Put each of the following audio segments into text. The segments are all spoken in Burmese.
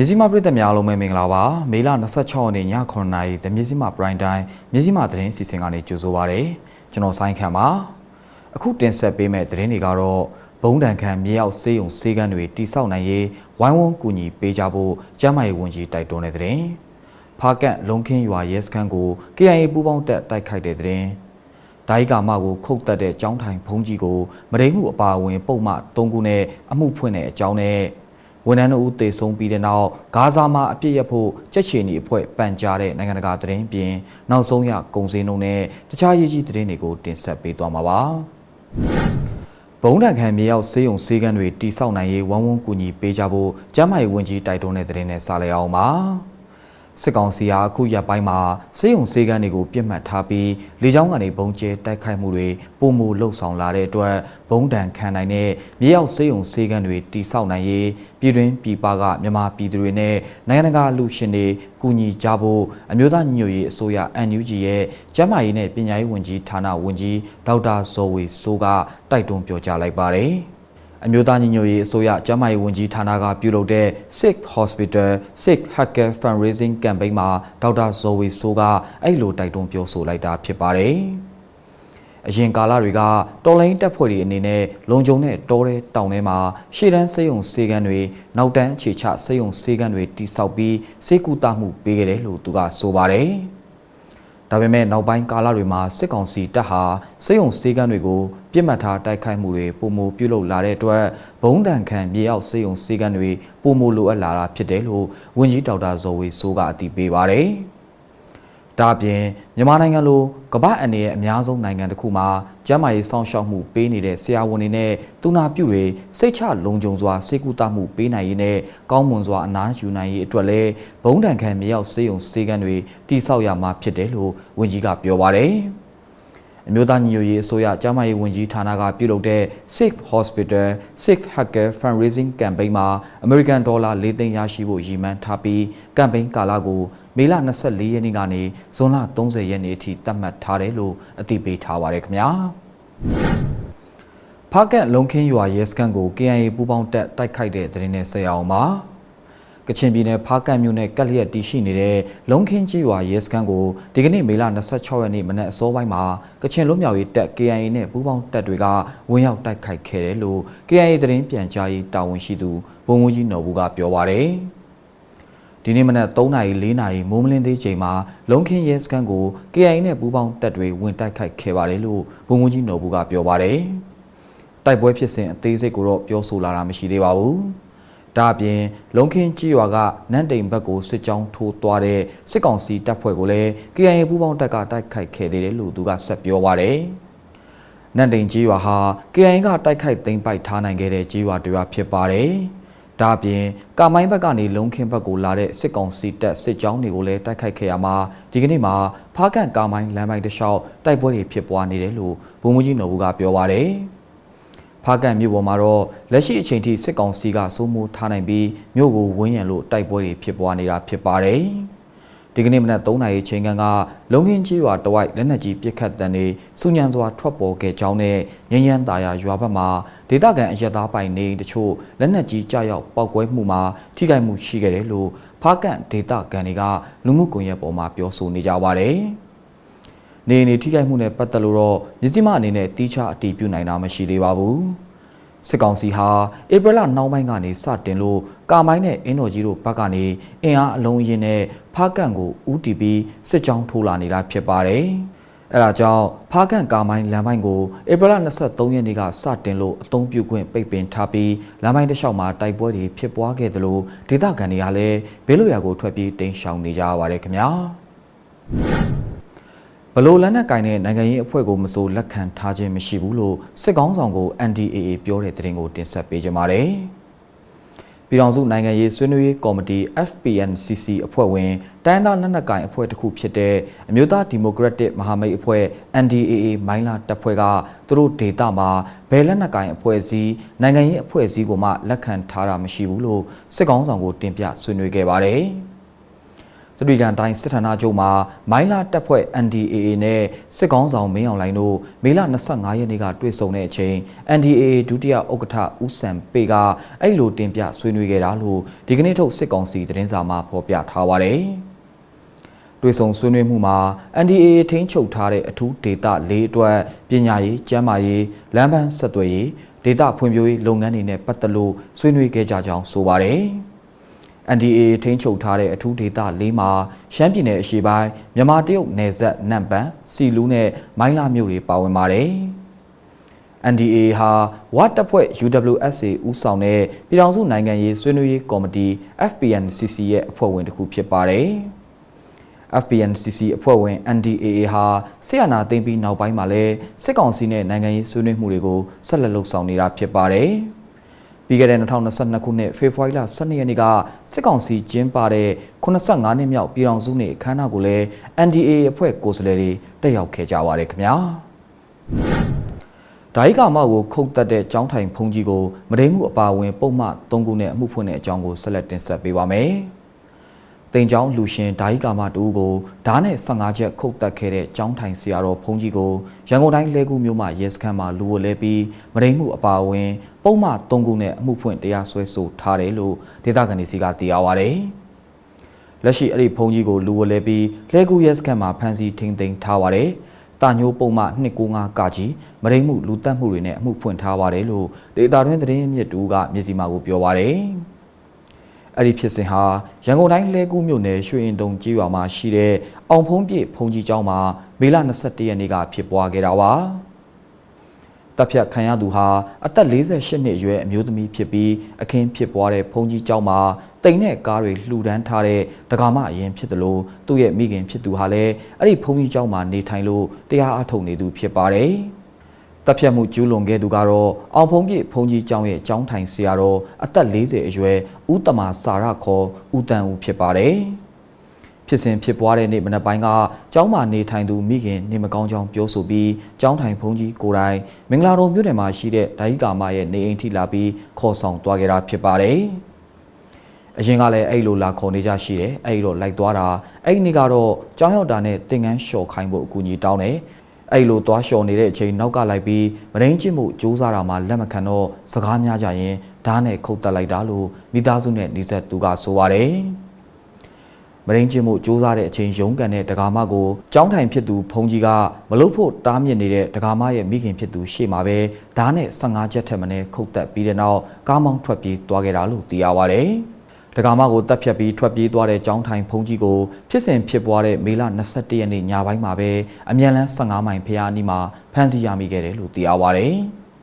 မြစည်းမပြည်သက်များအားလုံးပဲမင်္ဂလာပါမေလ26ရက်နေ့ည9:00နာရီတမြစည်းမ prime time မြစည်းမသတင်းစီစဉ်ကနေကြိုဆိုပါရစေကျွန်တော်ဆိုင်းခန့်ပါအခုတင်ဆက်ပေးမယ့်သတင်းတွေကတော့ဘုံတန်ခံမြေရောက်စေးုံစေးကန်းတွေတိစောက်နိုင်ရေးဝိုင်းဝန်းကူညီပေးကြဖို့ကျမ်းမာရေးဝန်ကြီးတိုက်တွန်းတဲ့သတင်းဖားကန့်လုံခင်းရွာရဲစခန်းကို KIA ပူးပေါင်းတပ်တိုက်ခိုက်တဲ့သတင်းဒိုင်းကာမကိုခုတ်တက်တဲ့ចောင်းထိုင်ဘုံကြီးကိုမရိမှုအပါအဝင် ပုံမှ3ခုနဲ့အမှုဖွင့်တဲ့အကြောင်းနဲ့ ဝန်ထမ်းတို့ဦးတေဆုံးပြီးတဲ့နောက်ဂါဇာမှာအပြစ်ရဖို့ကြက်ချီနီအဖွဲ့ပန်ကြားတဲ့နိုင်ငံတကာသတင်းပြင်နောက်ဆုံးရကုံစင်းတို့နဲ့တခြားရေးကြီးသတင်းတွေကိုတင်ဆက်ပေးသွားမှာပါဘုံတန်ခံမြေရောက်ဆေးရုံဆေးကန်းတွေတိစောက်နိုင်ရေးဝမ်းဝန်းကူညီပေးကြဖို့ကျမ်းမာရေးဝန်ကြီးတိုက်တွန်းတဲ့သတင်းနဲ့စလိုက်အောင်ပါ စစ်ကောင်စီဟာအခုရက်ပိုင်းမှာစေယုံစေကန်းတွေကိုပြစ်မှတ်ထားပြီးလေကြောင်းကနေဘုံကျဲတိုက်ခိုက်မှုတွေပုံမူလှုပ်ဆောင်လာတဲ့အတွက်ဘုံတန်ခံနိုင်တဲ့မြေရောက်စေယုံစေကန်းတွေတိစောက်နိုင်ရေးပြည်တွင်းပြည်ပကမြန်မာပြည်သူတွေနဲ့နိုင်ငံတကာလူရှင်တွေကူညီကြဖို့အမျိုးသားညီညွတ်ရေးအစိုးရ NUG ရဲ့ကျန်းမာရေးနဲ့ပညာရေးဝန်ကြီးဌာနဝန်ကြီးဒေါက်တာဇော်ဝေစိုးကတိုက်တွန်းပြောကြားလိုက်ပါတယ်။ အမျိုးသားညီညွတ်ရေးအစိုးရကျန်းမာရေးဝန်ကြီးဌာနကပြုလုပ်တဲ့ Sick Hospital Sick Hacker Fundraising Campaign မှာဒေါက်တာဇော်ဝေဆိုးကအဲ့လိုတိုက်တွန်းပြောဆိုလိုက်တာဖြစ်ပါတယ်။အရင်ကာလတွေကတော်လိုင်းတက်ဖွဲ့တွေအနေနဲ့လုံခြုံတဲ့တောထဲတောင်ထဲမှာရှေ့တန်းစေယုံစေကန်းတွေနောက်တန်းအခြေချစေယုံစေကန်းတွေတိစောက်ပြီးစေကူတာမှုပေးခဲ့တယ်လို့သူကဆိုပါတယ်။ ဒါပေမဲ့နောက်ပိုင်းကာလတွေမှာစစ်ကောင်စီတပ်ဟာစေယုံစေကန်းတွေကိုပြစ်မှတ်ထားတိုက်ခိုက်မှုတွေပုံမပြုလုပ်လာတဲ့အတွက်ဘုံတန်ခံမြေအောက်စေယုံစေကန်းတွေပုံမလိုအပ်လာတာဖြစ်တယ်လို့ဝန်ကြီးဒေါက်တာဇော်ဝေဆိုးကအတည်ပြုပါတယ်။ ဒါအပြင်မြန်မာနိုင်ငံလိုကမ္ဘာအန်ရဲ့အများဆုံးနိုင်ငံတစ်ခုမှာကျန်းမာရေးစောင့်ရှောက်မှုပေးနေတဲ့ဆရာဝန်တွေနဲ့တူနာပြုတွေစိတ်ချလုံခြုံစွာစေကူတာမှုပေးနိုင်ရေးနဲ့ကောင်းမွန်စွာအနားယူနိုင်ရေးအတွက်လည်းဘုံတန်ခံမြေရောက်စေယုံစေကန်းတွေတိဆောက်ရမှာဖြစ်တယ်လို့ဝန်ကြီးကပြောပါတယ်။အမျိုးသားညီညွတ်ရေးအစိုးရကျန်းမာရေးဝန်ကြီးဌာနကပြုလုပ်တဲ့ Sick Hospital Sick Hacker Fundraising Campaign မှာ American Dollar ၄သိန်းရရှိဖို့ရည်မှန်းထားပြီး campaign ကာလကို မေလ24ရက်နေ့ကနေဇွန်လ30ရက်နေ့အထိသတ်မှတ်ထားတယ်လို့အသိပေးထားပါတယ်ခင်ဗျာဖားကန့်လုံခင်းရွာရဲစခန်းကို KIA ပူးပေါင်းတပ်တိုက်ခိုက်တဲ့တဲ့နဲ့ဆက်ရအောင်ပါကချင်ပြည်နယ်ဖားကန့်မြို့နယ်ကက်လျက်တီရှိနေတဲ့လုံခင်းကြီးရွာရဲစခန်းကိုဒီကနေ့မေလ26ရက်နေ့မနက်အစောပိုင်းမှာကချင်လွတ်မြောက်ရေးတပ် KIA နဲ့ပူးပေါင်းတပ်တွေကဝင်ရောက်တိုက်ခိုက်ခဲ့တယ်လို့ KIA သတင်းပြန်ကြားရေးတာဝန်ရှိသူဗိုလ်မှူးကြီးနော်ဘူးကပြောပါရယ် ဒီနေ့မနက်3နာရီ4နာရီမိုးမလင်းသေးချိန်မှာလုံခင်းရဲစခန်းကို KIA နဲ့ပူးပေါင်းတပ်တွေဝင်တိုက်ခိုက်ခဲ့ပါတယ်လို့ဗိုလ်မှူးကြီးနော်ဘူးကပြောပါရယ်တိုက်ပွဲဖြစ်စဉ်အသေးစိတ်ကိုတော့ပြောဆိုလာတာမရှိသေးပါဘူး။ဒါအပြင်လုံခင်းကြီးရွာကနန်းတိမ်ဘက်ကိုစစ်ကြောင်းထိုးသွားတဲ့စစ်ကောင်စီတပ်ဖွဲ့ကိုလည်း KIA ပူးပေါင်းတပ်ကတိုက်ခိုက်ခဲ့သေးတယ်လို့သူကဆက်ပြောပါတယ်။နန်းတိမ်ကြီးရွာဟာ KIA ကတိုက်ခိုက်သိမ်းပိုက်ထားနိုင်ခဲ့တဲ့ကြီးရွာတစ်ရွာဖြစ်ပါတယ်။ ဒါအပြင်ကာမိုင်းဘက်ကနေလုံခင်းဘက်ကိုလာတဲ့စစ်ကောင်စီတပ်စစ်ကြောင်းတွေကိုလည်းတိုက်ခိုက်ခဲ့ရမှာဒီကနေ့မှာဖားကန့်ကာမိုင်းလမ်းပိုင်းတစ်လျှောက်တိုက်ပွဲတွေဖြစ်ပွားနေတယ်လို့ဗိုလ်မှူးကြီးနော်ဘူးကပြောပါတယ်။ဖားကန်မြို့ပေါ်မှာတော့လက်ရှိအချိန်ထိစစ်ကောင်စီကစိုးမိုးထားနိုင်ပြီးမြို့ကိုဝန်းရံလို့တိုက်ပွဲတွေဖြစ်ပွားနေတာဖြစ်ပါတယ်။ ဒီကနေ့မနက်3နာရီချိန်ကလုံခင်းကြီးရွာတဝိုက်လက်နက်ကြီးပစ်ခတ်တံတွေစုညံစွာထွက်ပေါ်ခဲ့ကြောင်းနဲ့ငញ្ញမ်းတာယာရွာဘက်မှာဒေသခံအရက်သားပိုင်နေတချို့လက်နက်ကြီးကြောက်ရောက်ပောက်ကွဲမှုမှာထိခိုက်မှုရှိခဲ့တယ်လို့ဖားကန်ဒေသခံတွေကလူမှုကွန်ရက်ပေါ်မှာပြောဆိုနေကြပါတယ်။နေနေထိခိုက်မှုနဲ့ပတ်သက်လို့တော့မြစည်းမအနေနဲ့တီးခြားအတည်ပြုနိုင်တာမရှိသေးပါဘူး စစ်ကောင်စီဟာဧပြီလနောက်ပိုင်းကနေစတင်လို့ကာမိုင်းနဲ့အင်းတော်ကြီးတို့ဘက်ကနေအင်အားအလုံးရင်းနဲ့ဖားကန့်ကိုဦးတီပြီးစစ်ကြောင်းထိုးလာနေတာဖြစ်ပါတယ်။အဲဒါကြောင့်ဖားကန့်ကာမိုင်းလမ်းပိုင်းကိုဧပြီလ23ရက်နေ့ကစတင်လို့အုံပြုခွင့်ပိတ်ပင်ထားပြီးလမ်းပိုင်းတစ်လျှောက်မှာတိုက်ပွဲတွေဖြစ်ပွားခဲ့သလိုဒေသခံတွေကလည်းဘေးလွတ်ရာကိုထွက်ပြေးတိမ်းရှောင်နေကြရပါတယ်ခင်ဗျာ။ ဘလို့လက်နက်ကင်တဲ့နိုင်ငံရေးအဖွဲ့ကိုမစိုးလက်ခံထားခြင်းမရှိဘူးလို့စစ်ကောင်းဆောင်ကို NDAA ပြောတဲ့သတင်းကိုတင်ဆက်ပေးကြပါမယ်။ပြည်ထောင်စုနိုင်ငံရေးဆွေးနွေးရေးကော်မတီ FPNCC အဖွဲ့ဝင်တိုင်းသားလက်နက်ကင်အဖွဲ့တစ်ခုဖြစ်တဲ့အမျိုးသားဒီမိုကရက်တစ်မဟာမိတ်အဖွဲ့ NDAA မိုင်းလာတပ်ဖွဲ့ကသူတို့ဒေတာမှာဘယ်လက်နက်ကင်အဖွဲ့အစည်းနိုင်ငံရေးအဖွဲ့အစည်းကိုမှလက်ခံထားတာမရှိဘူးလို့စစ်ကောင်းဆောင်ကိုတင်ပြဆွေးနွေးခဲ့ပါတယ်။ သတိကန်တိုင်းစစ်ဌာနချုပ်မှာမိုင်းလာတပ်ဖွဲ့ NDAA နဲ့စစ်ကောင်းဆောင်မင်းအောင်လှိုင်တို့မေလ25ရက်နေ့ကတွေ့ဆုံတဲ့အချိန် NDAA ဒုတိယဥက္ကဋ္ဌဦးစံပေကအဲ့လိုတင်ပြဆွေးနွေးခဲ့တာလို့ဒီကနေ့ထုတ်စစ်ကောင်စီသတင်းစာမှာဖော်ပြထားပါတယ်။တွေ့ဆုံဆွေးနွေးမှုမှာ NDAA ထိန်းချုပ်ထားတဲ့အထူးဒေသ၄အတွက်ပညာရေး၊ကျန်းမာရေး၊လမ်းပန်းဆက်သွယ်ရေးဒေတာဖွံ့ဖြိုးရေးလုပ်ငန်းတွေနဲ့ပတ်သက်လို့ဆွေးနွေးခဲ့ကြကြောင်းဆိုပါတယ်။ NDA ထိန်းချုပ်ထားတဲ့အထူးဒေသ၄မှာရှမ်းပြည်နယ်အရှေ့ပိုင်းမြန်မာတရုတ်နယ်စပ်နမ်ပန်စီလူးနဲ့မိုင်းလာမြို့တွေပါဝင်ပါတယ်။ NDA ဟာဝတ်တပ်ဖွဲ့ UWSA ဦးဆောင်တဲ့ပြည်ထောင်စုနိုင်ငံရေးဆွေးနွေးရေးကော်မတီ FPNCC ရဲ့အဖွဲ့ဝင်တစ်ခုဖြစ်ပါတယ်။ FPNCC အဖွဲ့ဝင် NDAA ဟာဆီယနာသိမ်းပြီးနောက်ပိုင်းမှာလဲစစ်ကောင်စီနဲ့နိုင်ငံရေးဆွေးနွေးမှုတွေကိုဆက်လက်လှုပ်ဆောင်နေတာဖြစ်ပါတယ်။ ပြီးခဲ့တဲ့2022ခုနှစ်ဖေဖော်ဝါရီလ12ရက်နေ့ကစစ်ကောင်စီကျင်းပတဲ့85နှစ်မြောက်ပြည်ထောင်စုနေ့အခမ်းအနားကိုလည်း NDA အဖွဲ့ကိုယ်စားလှယ်တွေတက်ရောက်ခဲ့ကြပါတယ်ခင်ဗျာ။ဒိုင်းကာမောက်ကိုခုတ်တက်တဲ့ចောင်းထိုင်ဖုန်ကြီးကိုမဒိမှုအပါအဝင် ပုံမှန်3ခုနဲ့အမှုဖွင့်တဲ့အကြောင်းကိုဆက်လက်တင်ဆက်ပေးပါမယ်။ တင်ချောင်းလူရှင်ဓာကြီးကာမတူကိုဓားနဲ့15ချက်ခုတ်တက်ခဲ့တဲ့ចောင်းထိုင်ဆရာတော်ဖုန်ကြီးကိုရန်ကုန်တိုင်းလဲကူမြို့မှာရဲစခန်းမှာလူဝလဲပြီးမရိမှုအပါအဝင် ပုံမှန်3ခုနဲ့အမှုဖွင့်တရားစွဲဆိုထားတယ်လို့ဒေသခံတွေစီကသိရပါဗျ။လက်ရှိအဲ့ဒီဖုန်ကြီးကိုလူဝလဲပြီးလဲကူရဲစခန်းမှာဖမ်းဆီးထိန်းသိမ်းထားပါတယ်။တာညိုးပုံမှ295ကကြီးမရိမှုလူတက်မှုတွေနဲ့အမှုဖွင့်ထားပါတယ်လို့ဒေတာတွင်းသတင်းမြစ်တူကမျက်စိမှကိုပြောပါတယ်။ အဲ့ဒီဖြစ်စဉ်ဟာရန်ကုန်တိုင်းလဲကူးမြို့နယ်ရွှေရင်တုံကြီးရွာမှာရှိတဲ့အောင်ဖုံးပြည့်ဖုံကြီးကျောင်းမှာမေလ22ရက်နေ့ကဖြစ်ပွားခဲ့တာပါတပ်ဖြတ်ခံရသူဟာအသက်48နှစ်အရွယ်အမျိုးသမီးဖြစ်ပြီးအခင်းဖြစ်ပွားတဲ့ဖုံကြီးကျောင်းမှာတိမ်နဲ့ကားတွေလှူဒန်းထားတဲ့ဒကာမအရင်ဖြစ်တယ်လို့သူ့ရဲ့မိခင်ဖြစ်သူဟာလည်းအဲ့ဒီဖုံကြီးကျောင်းမှာနေထိုင်လို့တရားအထုတ်နေသူဖြစ်ပါတယ်။ တပ်ဖြတ်မှုကျူးလွန်ခဲ့သူကတော့အောင်ဖုံးပြည့်ဖုံကြီးကျောင်းရဲ့ကျောင်းထိုင်ဆရာတော်အသက်40အရွယ်ဦးတမာစာရခေါ်ဦးတန်ဦးဖြစ်ပါတယ်။ဖြစ်စဉ်ဖြစ်ပွားတဲ့နေ့မနက်ပိုင်းကကျောင်းမှာနေထိုင်သူမိခင်နေမကောင်းကြောင်းပြောဆိုပြီးကျောင်းထိုင်ဖုံကြီးကိုယ်တိုင်မင်္ဂလာတော်မြို့နယ်မှာရှိတဲ့ဒိုင်းကာမရဲ့နေအိမ်ထိလာပြီးခေါ်ဆောင်သွားခဲ့တာဖြစ်ပါတယ်။အရင်ကလည်းအဲ့လိုလာခေါ်နေကြရှိတယ်အဲ့တော့လိုက်သွားတာအဲ့ဒီနေ့ကတော့ကျောင်းရောက်တာနဲ့တင်ငန်းလျှော်ခိုင်းဖို့အကူအညီတောင်းတယ် အဲ့လိုသွားလျှော်နေတဲ့အချိန်နောက်ကလိုက်ပြီးမရင်းချစ်မှုစူးစမ်းတာမှလက်မခံတော့စကားများကြရင်ဓာတ်နဲ့ခုတ်တက်လိုက်တာလို့မိသားစုနဲ့နေဆက်သူကဆိုပါတယ်မရင်းချစ်မှုစူးစမ်းတဲ့အချိန်ရုန်းကန်တဲ့ဒကာမကိုကြောင်းထိုင်ဖြစ်သူဖုန်ကြီးကမလုဖို့တားမြစ်နေတဲ့ဒကာမရဲ့မိခင်ဖြစ်သူရှေ့မှာပဲဓာတ်နဲ့15ချက်ထက်မနည်းခုတ်တက်ပြီးတဲ့နောက်ကားမောင်းထွက်ပြေးသွားခဲ့တာလို့သိရပါတယ်။ ဒကာမကိုတပ်ဖြတ်ပြီးထွက်ပြေးသွားတဲ့ចောင်းထိုင်ဖုန်ကြီးကိုဖြစ်စဉ်ဖြစ်ပွားတဲ့မေလ22ရက်နေ့ညပိုင်းမှာပဲအမြန်လန်း15မိုင်ဖျားအနီးမှာဖမ်းဆီးရမိခဲ့တယ်လို့သိရပါဗျ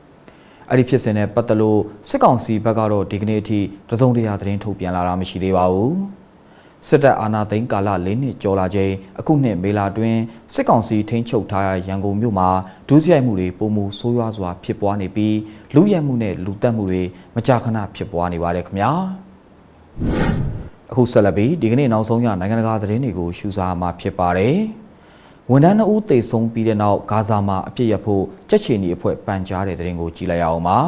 ။အဲ့ဒီဖြစ်စဉ်နဲ့ပတ်သက်လို့စစ်ကောင်စီဘက်ကတော့ဒီကနေ့အထိတစုံတရာသတင်းထုတ်ပြန်လာတာမရှိသေးပါဘူး။စစ်တပ်အာဏာသိမ်းကာလ၄နှစ်ကျော်လာချိန်အခုနှစ်မေလတွင်စစ်ကောင်စီထိန်းချုပ်ထားရရန်ကုန်မြို့မှာဒုစရိုက်မှုတွေပုံမှုဆိုးရွားစွာဖြစ်ပွားနေပြီးလူရဲမှုနဲ့လူတက်မှုတွေမကြာခဏဖြစ်ပွားနေပါတယ်ခင်ဗျာ။ အခုဆက်လက်ပြီးဒီကနေ့နောက်ဆုံးရနိုင်ငံတကာသတင်းတွေကိုရှုစားမှာဖြစ်ပါတယ်။ဝန်ထမ်းနှုတ်သေဆုံးပြီးတဲ့နောက်ဂါဇာမှာအပြစ်ရဖို့ကြက်ချီနီအဖွဲ့ပန်ကြားတဲ့သတင်းကိုကြည့်လိုက်ရအောင်ပါ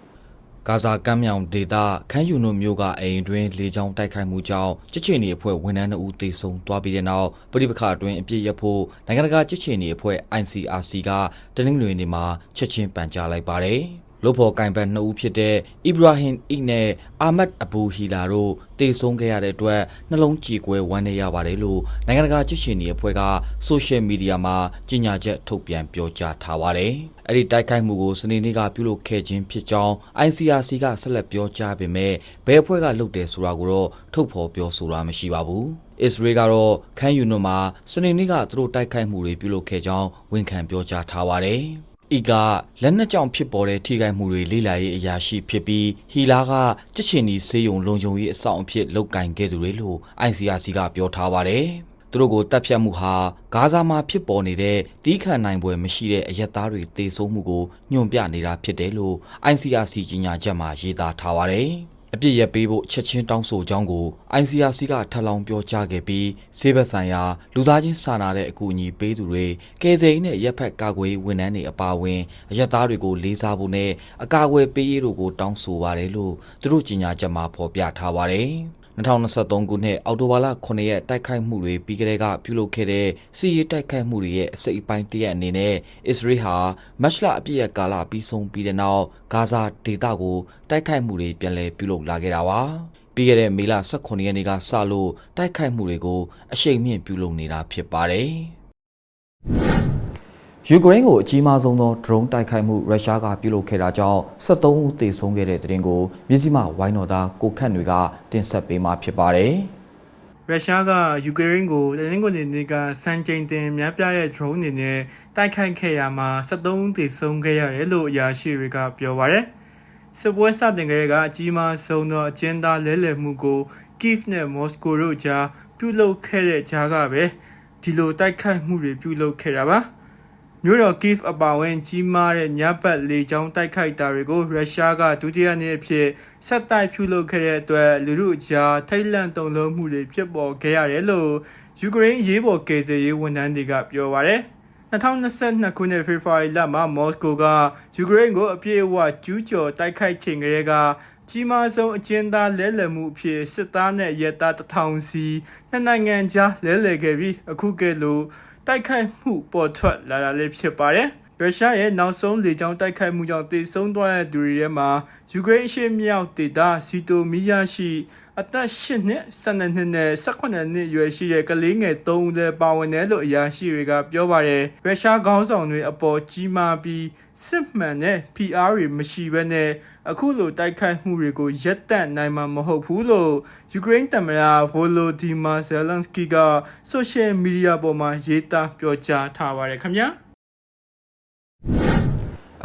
။ဂါဇာကမ်းမြောင်ဒေသခန်းယူနိုမျိုးကအိမ်တွင်လေကြောင်းတိုက်ခိုက်မှုကြောင့်ကြက်ချီနီအဖွဲ့ဝန်ထမ်းနှုတ်သေဆုံးသွားပြီးတဲ့နောက်ပြည်ပခအတွင်းအပြစ်ရဖို့နိုင်ငံတကာကြက်ချီနီအဖွဲ့ ICRC ကတနင်္ဂနွေနေ့မှာချက်ချင်းပန်ကြားလိုက်ပါတယ်။ လို့ဖော်ကင်ဘတ်နှစ်ဦးဖြစ်တဲ့အီဘရာဟင်အီနဲ့အာမတ်အဘူဟီလာတို့တေဆုံးခဲ့ရတဲ့အတွက်နှလုံးကြေကွဲဝမ်းနည်းရပါတယ်လို့နိုင်ငံတကာကြည့်ရှင်နေအဖွဲ့ကဆိုရှယ်မီဒီယာမှာကြေညာချက်ထုတ်ပြန်ပြောကြားထားပါတယ်။အဲ့ဒီတိုက်ခိုက်မှုကိုစနေနေ့ကပြုလုပ်ခဲ့ခြင်းဖြစ်ကြောင်း ICRC ကဆက်လက်ပြောကြားပေမဲ့ဘယ်အဖွဲ့ကလုပ်တယ်ဆိုတာကိုတော့ထုတ်ဖော်ပြောဆိုတာမရှိပါဘူး။အစ္စရေးကတော့ခန်းယူနိုမှာစနေနေ့ကသူတို့တိုက်ခိုက်မှုတွေပြုလုပ်ခဲ့ကြောင်းဝန်ခံပြောကြားထားပါတယ်။ ဤကလက်နက်ကြောင့်ဖြစ်ပေါ်တဲ့ထိခိုက်မှုတွေလေးလာရေးအရာရှိဖြစ်ပြီးဟီလာကကြစ်ချင်ဒီဆေးရုံလုံခြုံရေးအဆောင်အဖြစ်လုတ်ကင်ခဲ့သူတွေလို့ ICRC ကပြောထားပါတယ်။သူတို့ကိုတပ်ဖြတ်မှုဟာဂါဇာမှာဖြစ်ပေါ်နေတဲ့တီးခတ်နိုင်ပွဲမရှိတဲ့အရက်သားတွေတေဆုံးမှုကိုညွှန်ပြနေတာဖြစ်တယ်လို့ ICRC ကြီးညာချက်မှာရေးသားထားပါတယ်။ အပြစ်ရပေးဖို့ချက်ချင်းတောင်းဆိုကြောင်းကို ICRC ကထပ်လောင်းပြောကြားခဲ့ပြီးဆေးဘက်ဆိုင်ရာလူသားချင်းစာနာတဲ့အကူအညီပေးသူတွေကယ်ဆယ်ရေးနဲ့ရက်ဖက်ကာကွယ်ဝန်ထမ်းတွေအပါအဝင်အရက်သားတွေကိုလေးစားဖို့နဲ့အကာအကွယ်ပေးရေးတို့ကိုတောင်းဆိုပါတယ်လို့သူတို့ကြေညာချက်မှာဖော်ပြထားပါတယ်။ 2023ခုနှစ်အောက်တိုဘာလ9ရက်တိုက်ခိုက်မှုတွေပြီးကတည်းကပြုလုပ်ခဲ့တဲ့စစ်ရေးတိုက်ခိုက်မှုတွေရဲ့အစိတ်အပိုင်းတစ်ရက်အနေနဲ့အစ္စရေးဟာမတ်လအပြည့်ရကာလပြီးဆုံးပြီးတဲ့နောက်ဂါဇာဒေသကိုတိုက်ခိုက်မှုတွေပြန်လည်ပြုလုပ်လာခဲ့တာပါပြီးခဲ့တဲ့မေလ18ရက်နေ့ကစလို့တိုက်ခိုက်မှုတွေကိုအရှိန်မြင့်ပြုလုပ်နေတာဖြစ်ပါတယ် ယူကရိန်းကိုအကြီးမားဆုံးသော drone တိုက်ခိုက်မှုရုရှားကပြုလုပ်ခဲ့တာကြောင့်73ဦးသေဆုံးခဲ့တဲ့တဲ့တင်ကိုမြစည်းမဝိုင်းတော်သားကိုခန့်တွေကတင်ဆက်ပေးမှာဖြစ်ပါတယ်။ရုရှားကယူကရိန်းကိုတနင်္ဂနွေနေ့ကစံချိန်တင်များပြားတဲ့ drone တွေနဲ့တိုက်ခိုက်ခဲ့ရမှာ73သေဆုံးခဲ့ရတယ်လို့အရာရှိတွေကပြောပါတယ်။စစ်ပွဲစတင်ကြတဲ့ကအကြီးမားဆုံးသောအကျဉ်းသားလဲလှယ်မှုကို Kiev နဲ့ Moscow တို့ကြားပြုလုပ်ခဲ့တဲ့ကြားကပဲဒီလိုတိုက်ခိုက်မှုတွေပြုလုပ်ခဲ့တာပါ။ မြို့တော် Kiev အပါအဝင်ကြီးမားတဲ့ညပတ်လေကြောင်းတိုက်ခိုက်တာတွေကိုရုရှားကဒုတိယနေ့အဖြစ်ဆက်တိုက်ပြုလုပ်ခဲ့တဲ့အတွက်လူထုအကြားထိတ်လန့်တုန်လှုပ်မှုတွေဖြစ်ပေါ်ခဲ့ရတယ်လို့ယူကရိန်းရေးပေါ်ကယ်ဆယ်ရေးဝန်ထမ်းတွေကပြောပါတယ်2022ခုနှစ်ဖေဖော်ဝါရီလမှာမော်စကိုကယူကရိန်းကိုအပြည့်အဝကျူးကျော်တိုက်ခိုက်ချိန်ကလေးကကြီးမားဆုံးအကျဉ်းသားလဲလှယ်မှုအဖြစ်စစ်သားနဲ့ရဲသားတထောင်စီနှစ်နိုင်ငံကြားလဲလှယ်ခဲ့ပြီးအခုကဲ့လို့ တိုက်ခိုက်မှုပေါ်ထွက်လာတာလည်းဖြစ်ပါတယ် ရုရှားရဲ့နောက်ဆုံးလေကြောင်းတိုက်ခိုက်မှုကြောင့်တေဆုံးသွားတဲ့သူတွေထဲမှာယူကရိန်းအရှေ့မြောက်ဒေသစီတိုမီယာရှိ အသက်၈နှစ်၁၂နှစ်နဲ့၁၈နှစ်ရွယ်ရှိတဲ့ကလေးငယ်၃ဦးလည်းပါဝင်တယ်လို့အရာရှိတွေကပြောပါတယ်ရုရှားခေါင်းဆောင်တွေအပေါ်ကြီးမားပြီးစစ်မှန်တဲ့ PR တွေမရှိဘဲနဲ့အခုလိုတိုက်ခိုက်မှုတွေကိုရပ်တန့်နိုင်မှာမဟုတ်ဘူးလို့ယူကရိန်းသမ္မတဗိုလိုဒီမာဇယ်လန်စကီကဆိုရှယ်မီဒီယာပေါ်မှာရေးသားပြောကြားထားပါတယ်ခင်ဗျာ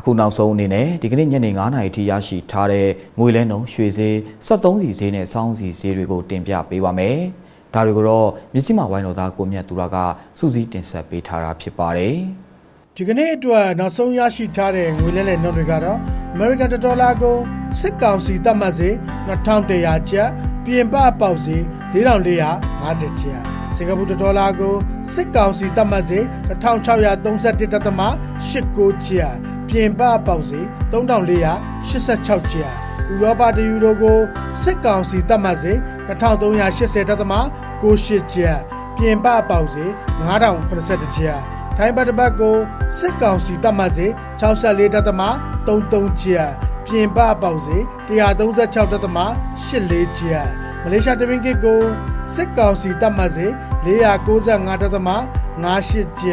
အခုနောက်ဆုံးအနေနဲ့ဒီကနေ့ညနေ9:00နာရီထိရရှိထားတဲ့ငွေလဲနှုန်းရွှေဈေး73စီဈေးနဲ့စောင်းစီဈေးတွေကိုတင်ပြပေးပါမယ်။ဒါတွေကိုတော့မြစည်းမဝိုင်းတော်သားကိုမြတ်သူရကစူးစီးတင်ဆက်ပေးထားတာဖြစ်ပါတယ်။ဒီကနေ့အတွက်နောက်ဆုံးရရှိထားတဲ့ငွေလဲလှယ်နှုန်းတွေကတော့ American ဒေါ်လာကိုစစ်ကောင်စီသတ်မှတ်စေ2100ကျပ်ပြင်ပပေါက်စေ4450ကျပ်စင်ကာပူဒေါ်လာကိုစစ်ကောင်စီသတ်မှတ်စေ1631.89ကျပ် ပြင်ပပေါက်စေ3486ကျပ်ဥရောပတယူရိုကိုစစ်ကောင်စီသတ်မှတ်စေ2380.98ကျပ်ပြင်ပပေါက်စေ9080ကျပ်ထိုင်းဘတ်တစ်ပတ်ကိုစစ်ကောင်စီတပ်မှတ်စေ64တက်သမ33ကျပ်ပြင်ပပေါက်စေ136တက်သမ84ကျပ်မလေးရှားတရင်ကစ်ကိုစစ်ကောင်စီတပ်မှတ်စေ495တက်သမ58ကျ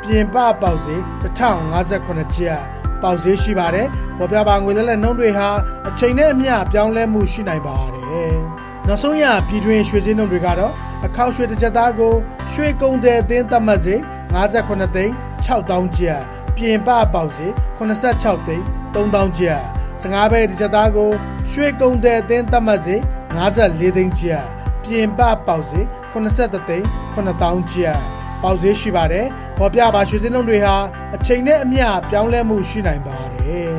ပ်ပြင်ပပေါက်စေ1058ကျပ်ပေါက်ဈေးရှိပါတယ်ပေါ်ပြပါငွေလဲလဲနှုန်းတွေဟာအချိန်နဲ့အမျှပြောင်းလဲမှုရှိနိုင်ပါတယ်နောက်ဆုံးရပြည်တွင်းရွှေစည်းနှုန်းတွေကတော့အခောက်ရွှေတစ်ချက်သားကိုရွှေကုံတဲ့အသင်းသတ်မှတ်စေ58သိန်း6000ကျပ်ပြင်ပပေါက်စေ86သိန်း3000ကျပ်15ဘဲတစ်ချက်သားကိုရွှေကုံတဲ့အသင်းသတ်မှတ်စေ54သိန်းကျပ်ပြင်ပပေါက်စေ83သိန်း9000ကျပ်ပေါက်ဈေးရှိပါတယ် ပေါ်ပြပါရွှေစင်းလုံးတွေဟာအချိန်နဲ့အမျှပြောင်းလဲမှုရှိနိုင်ပါတယ်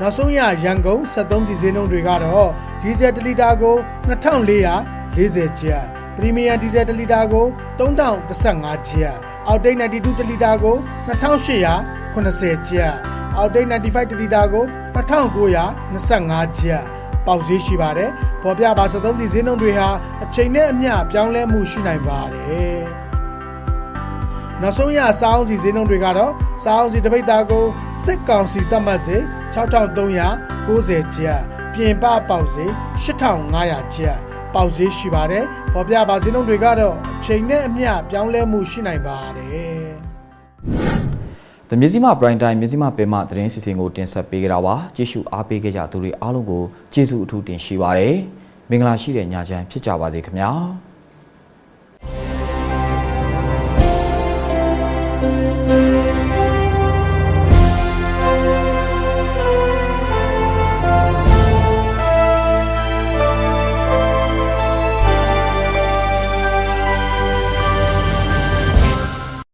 နောက်ဆုံးရရန်ကုန်73စီစင်းလုံးတွေကတော့ဒီဇယ်1လီတာကို2440ကျပ်ပရီမီယံဒီဇယ်1လီတာကို3015ကျပ်အောက်တိတ်92တလီတာကို2880ကျပ်အောက်တိတ်95တလီတာကို2925ကျပ်ပေါက်ဈေးရှိပါတယ်ပေါ်ပြပါ73စီဈေးနှုန်းတွေဟာအချိန်နဲ့အမျှပြောင်းလဲမှုရှိနိုင်ပါတယ် နောက်ဆုံးရစောင်းစီဈေးနှုန်းတွေကတော့စောင်းစီတပိတ်သားကိုစစ်ကောင်စီတတ်မှတ်စေ6390ကျပ်ပြင်ပပေါက်စေ8500ကျပ်ပေါက်ဈေးရှိပါတယ်ပေါ်ပြပါဈေးနှုန်းတွေကတော့အချိန်နဲ့အမျှပြောင်းလဲမှုရှိနိုင်ပါတယ်။ The မြစည်းမ Prime Time မြစည်းမပင်မသတင်းစီစဉ်ကိုတင်ဆက်ပေးကြတာပါ။ကြည့်ရှုအားပေးခဲ့ကြသူတွေအားလုံးကိုကျေးဇူးအထူးတင်ရှိပါတယ်။မင်္ဂလာရှိတဲ့ညချမ်းဖြစ်ကြပါစေခင်ဗျာ။